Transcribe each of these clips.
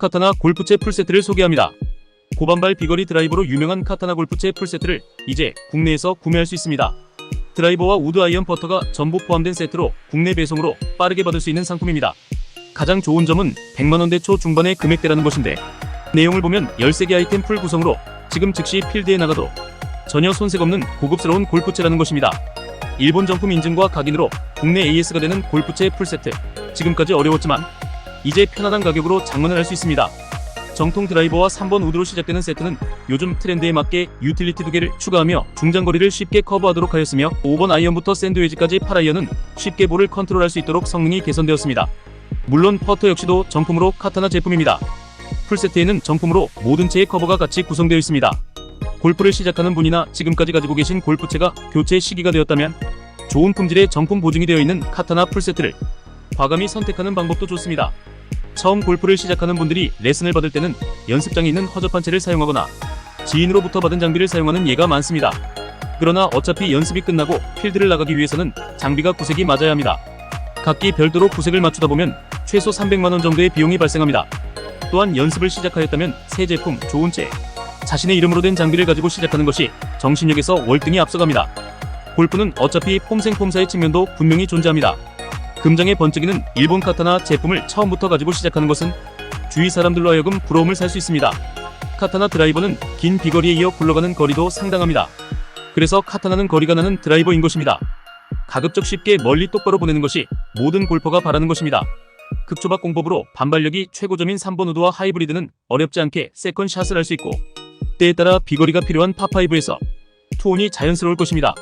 카타나 골프채 풀세트를 소개합니다. 고반발 비거리 드라이버로 유명한 카타나 골프채 풀세트를 이제 국내에서 구매할 수 있습니다. 드라이버와 우드 아이언 퍼터가 전부 포함된 세트로 국내 배송으로 빠르게 받을 수 있는 상품입니다. 가장 좋은 점은 100만원대 초 중반의 금액대라는 것인데 내용을 보면 13개 아이템 풀 구성으로 지금 즉시 필드에 나가도 전혀 손색 없는 고급스러운 골프채라는 것입니다. 일본 정품 인증과 각인으로 국내 AS가 되는 골프채 풀세트. 지금까지 어려웠지만 이제 편안한 가격으로 장만을 할 수 있습니다. 정통 드라이버와 3번 우드로 시작되는 세트는 요즘 트렌드에 맞게 유틸리티 두 개를 추가하며 중장거리를 쉽게 커버하도록 하였으며 5번 아이언부터 샌드웨지까지 8아이언은 쉽게 볼을 컨트롤할 수 있도록 성능이 개선되었습니다. 물론 퍼터 역시도 정품으로 카타나 제품입니다. 풀세트에는 정품으로 모든 채의 커버가 같이 구성되어 있습니다. 골프를 시작하는 분이나 지금까지 가지고 계신 골프채가 교체 시기가 되었다면 좋은 품질의 정품 보증이 되어 있는 카타나 풀세트를 과감히 선택하는 방법도 좋습니다. 처음 골프를 시작하는 분들이 레슨을 받을 때는 연습장에 있는 허접한 채를 사용하거나 지인으로부터 받은 장비를 사용하는 예가 많습니다. 그러나 어차피 연습이 끝나고 필드를 나가기 위해서는 장비가 구색이 맞아야 합니다. 각기 별도로 구색을 맞추다 보면 최소 300만원 정도의 비용이 발생합니다. 또한 연습을 시작하였다면 새 제품, 좋은 채, 자신의 이름으로 된 장비를 가지고 시작하는 것이 정신력에서 월등히 앞서갑니다. 골프는 어차피 폼생폼사의 측면도 분명히 존재합니다. 금장의 번쩍이는 일본 카타나 제품을 처음부터 가지고 시작하는 것은 주위 사람들로 하여금 부러움을 살 수 있습니다. 카타나 드라이버는 긴 비거리에 이어 굴러가는 거리도 상당합니다. 그래서 카타나는 거리가 나는 드라이버인 것입니다. 가급적 쉽게 멀리 똑바로 보내는 것이 모든 골퍼가 바라는 것입니다. 극초박 공법으로 반발력이 최고점인 3번 우드와 하이브리드는 어렵지 않게 세컨 샷을 할 수 있고 때에 따라 비거리가 필요한 파5에서 투혼이 자연스러울 것입니다.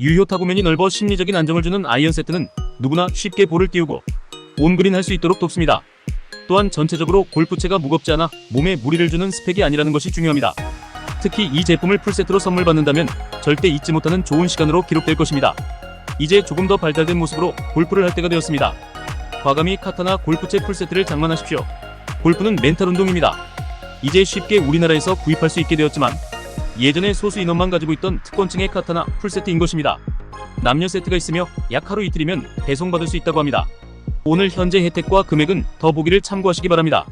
유효 타구면이 넓어 심리적인 안정을 주는 아이언 세트는 누구나 쉽게 볼을 띄우고 온그린 할 수 있도록 돕습니다. 또한 전체적으로 골프채가 무겁지 않아 몸에 무리를 주는 스펙이 아니라는 것이 중요합니다. 특히 이 제품을 풀세트로 선물 받는다면 절대 잊지 못하는 좋은 시간으로 기록될 것입니다. 이제 조금 더 발달된 모습으로 골프를 할 때가 되었습니다. 과감히 카타나 골프채 풀세트를 장만하십시오. 골프는 멘탈 운동입니다. 이제 쉽게 우리나라에서 구입할 수 있게 되었지만 예전에 소수 인원만 가지고 있던 특권층의 카타나 풀세트인 것입니다. 남녀 세트가 있으며 약 하루 이틀이면 배송받을 수 있다고 합니다. 오늘 현재 혜택과 금액은 더 보기를 참고하시기 바랍니다.